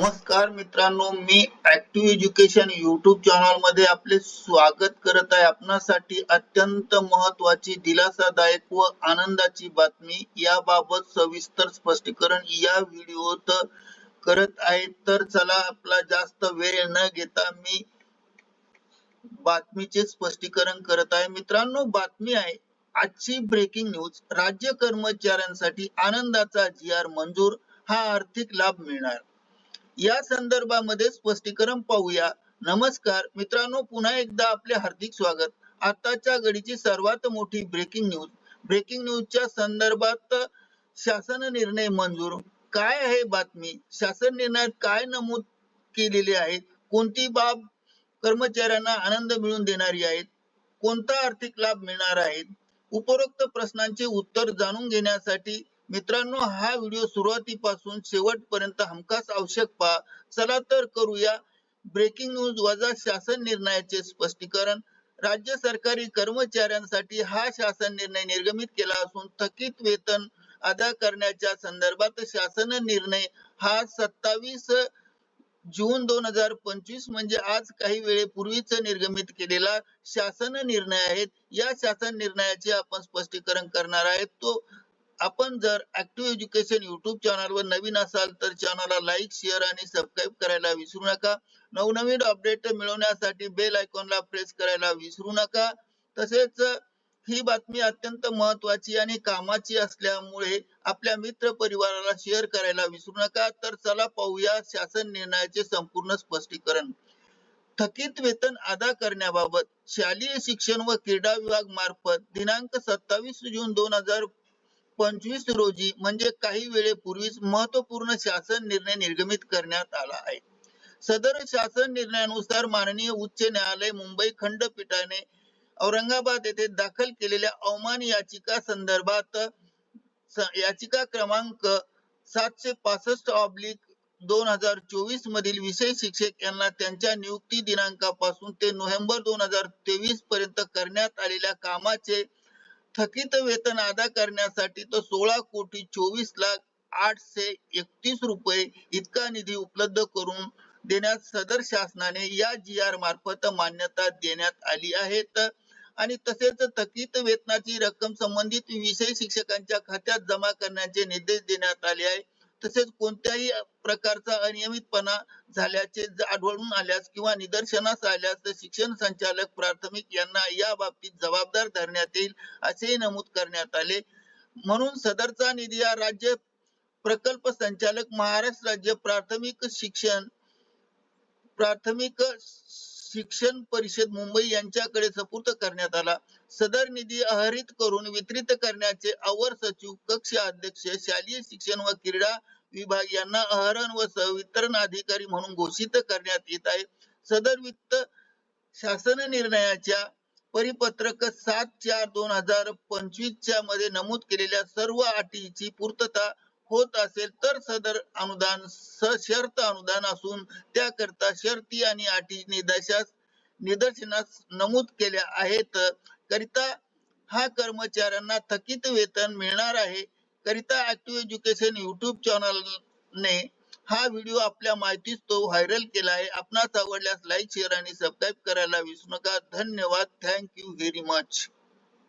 नमस्कार मित्रांनो मी ऍक्टिव्ह एज्युकेशन युट्यूब चॅनलमध्ये आपले स्वागत करत आहे. आपणासाठी अत्यंत महत्वाची दिलासादायक व आनंदाची बातमी याबाबत सविस्तर स्पष्टीकरण या व्हिडिओत करत आहे. तर चला आपला जास्त वेळ न घेता मी बातमीचे स्पष्टीकरण करत आहे. मित्रांनो बातमी आहे आजची ब्रेकिंग न्यूज राज्य कर्मचाऱ्यांसाठी आनंदाचा जी आर मंजूर हा आर्थिक लाभ मिळणार. या संदर्भामध्ये स्पष्टीकरण पाहूया. नमस्कार मित्रांनो पुन्हा एकदा आपले हार्दिक स्वागत. आताच्या घडीची सर्वात मोठी ब्रेकिंग न्यूज ब्रेकिंग न्यूजच्या संदर्भात शासन निर्णय मंजूर. काय आहे बातमी? शासन निर्णयात काय नमूद केलेले आहे? कोणती बाब कर्मचाऱ्यांना आनंद मिळून देणारी आहेत? कोणता आर्थिक लाभ मिळणार आहे? उपरोक्त प्रश्नांचे उत्तर जाणून घेण्यासाठी मित्रांनो हा व्हिडिओ सुरुवातीपासून शेवटपर्यंत हमखास आवश्यक पहा चला तर करूया. ब्रेकिंग न्यूज वजा शासन निर्णयाचे स्पष्टीकरण. राज्य सरकारी कर्मचाऱ्यांसाठी हा शासन निर्णय निर्गमित केला असून थकीत वेतन अदा करण्याच्या संदर्भात शासन निर्णय हा सत्तावीस जून दोन हजार पंचवीस म्हणजे आज काही वेळेपूर्वीच निर्गमित केलेला शासन निर्णय आहे. या शासन निर्णयाचे आपण स्पष्टीकरण करणार आहेत. तो आपण जर ऍक्टिव्ह एज्युकेशन युट्यूब चॅनलवर नवीन असाल तर चॅनलला लाईक शेअर आणि सबस्क्राईब करायला विसरू नका. नवनवीन अपडेट मिळवण्यासाठी बेल आयकॉनला प्रेस करायला विसरू नका. तसेच ही बातमी अत्यंत महत्वाची आणि कामाची असल्यामुळे आपल्या मित्र परिवाराला शेअर करायला विसरू नका. तर चला पाहूया शासन निर्णयाचे संपूर्ण स्पष्टीकरण. थकीत वेतन अदा करण्याबाबत शालेय शिक्षण व क्रीडा विभाग मार्फत दिनांक सत्तावीस जून दोन हजार पंचवीस रोजी म्हणजे काही वेळेपूर्वीच महत्त्वपूर्ण शासन निर्णय निर्गमित करण्यात आला आहे. सदर शासन निर्णयानुसार माननीय उच्च न्यायालय मुंबई खंडपीठाने औरंगाबाद येथे दाखल केलेल्या अवमान याचिका संदर्भात याचिका क्रमांक सातशे पासष्ट ऑब्लिक दोन हजार चोवीस मधील विषय शिक्षक यांना त्यांच्या नियुक्ती दिनांकापासून ते नोव्हेंबर दोन हजार तेवीस पर्यंत करण्यात आलेल्या कामाचे थकीत वेतन अदा करण्यासाठी तो सोळा कोटी चोवीस लाख आठशे एकतीस रुपये इतका निधी उपलब्ध करून देण्यास सदर शासनाने या जी आर मार्फत मान्यता देण्यात आली आहे आणि तसेच थकीत वेतनाची रक्कम संबंधित विषय शिक्षकांच्या खात्यात जमा करण्याचे निर्देश देण्यात आले आहे तसेच कोणत्याही प्रकारचा अनियमितपणा झाल्याचे आढळून आल्यास किंवा निदर्शनास आल्यास शिक्षण संचालक प्राथमिक यांना या बाबतीत जबाबदार धरण्यात येईल असे नमूद करण्यात आले. म्हणून सदरचा निधी हा राज्य प्रकल्प संचालक महाराष्ट्र राज्य प्राथमिक शिक्षण प्राथमिक शिक्षण परिषद मुंबई यांच्याकडे सुपूर्द करण्यात आला. सदर निधी अहरित करून वितरित करण्याचे अवर सचिव कक्ष अध्यक्ष शालेय शिक्षण व क्रीडा विभाग यांना अहरण व वितरण अधिकारी म्हणून घोषित करण्यात येत आहे. सदर वित्त शासन निर्णयाच्या परिपत्रक सात चार दोन हजार पंचवीसच्या मध्ये नमूद केलेल्या सर्व अटीची पूर्तता होत असेल तर सदर अनुदान सशर्त अनुदान असून त्याकरता शर्ती आणि अटी निदर्शनास निदर्शनास नमूद केल्या आहेत. करिता हा कर्मचाऱ्यांना थकीत वेतन मिळणार आहे. करिता ऍक्टिव्ह एज्युकेशन युट्यूब चॅनलने हा व्हिडिओ आपल्या माहितीस तो व्हायरल केला आहे. आपणास आवडल्यास लाईक शेअर आणि सबस्क्राईब करायला विसरू नका. धन्यवाद. Thank you very much